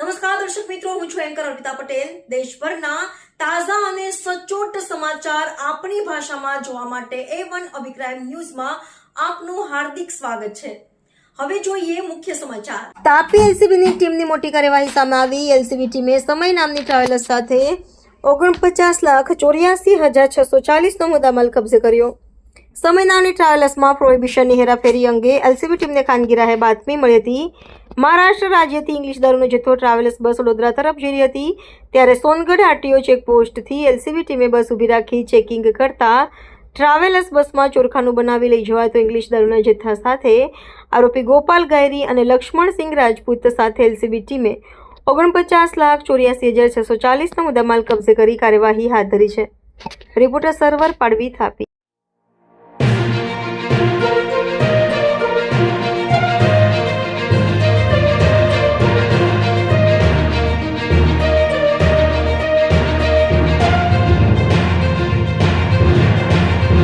નમસ્કાર, દર્શક મિત્રો, હું છું એન્કર અર્પિતા પટેલ. દેશભરના તાજા અને સચોટ સમાચાર આપણી ભાષામાં જોવા માટે એ વન અભિપ્રાય ન્યૂઝમાં આપનું હાર્દિક સ્વાગત છે. હવે જોઈએ મુખ્ય સમાચાર. તાપી એલસીબીની ટીમની મોટી કાર્યવાહી સામે આવી. એલસીબી ટીમે સમય નામની ટ્રાવેલર્સ સાથે ઓગણપચાસ લાખ ચોર્યાસી હજાર છસો ચાલીસનો મુદ્દામાલ કબજે કર્યો. સમય નામની ટ્રાવેલર્સમાં પ્રોહિબિશનની હેરાફેરી અંગે એલસીબી ટીમને ખાનગી રાહે બાતમી મળી હતી. મહારાષ્ટ્ર રાજ્યથી ઇંગ્લિશ દારૂનો જથ્થો ટ્રાવેલ્સ બસ વડોદરા તરફ જઈ રહી હતી. ત્યારે સોનગઢ આરટીઓ ચેકપોસ્ટથી એલસીબી ટીમે બસ ઊભી રાખી ચેકિંગ કરતા ટ્રાવેલર્સ બસમાં ચોરખાનું બનાવી લઈ જવાતો ઇંગ્લિશ દારૂના જથ્થા સાથે આરોપી ગોપાલ ગાયરી અને લક્ષ્મણસિંહ રાજપૂત સાથે એલસીબી ટીમે ઓગણપચાસ લાખ ચોર્યાસી હજાર છસો ચાલીસનો મુદ્દામાલ કબજે કરી કાર્યવાહી હાથ ધરી છે. રિપોર્ટર સર્વર પાડવી થાપી.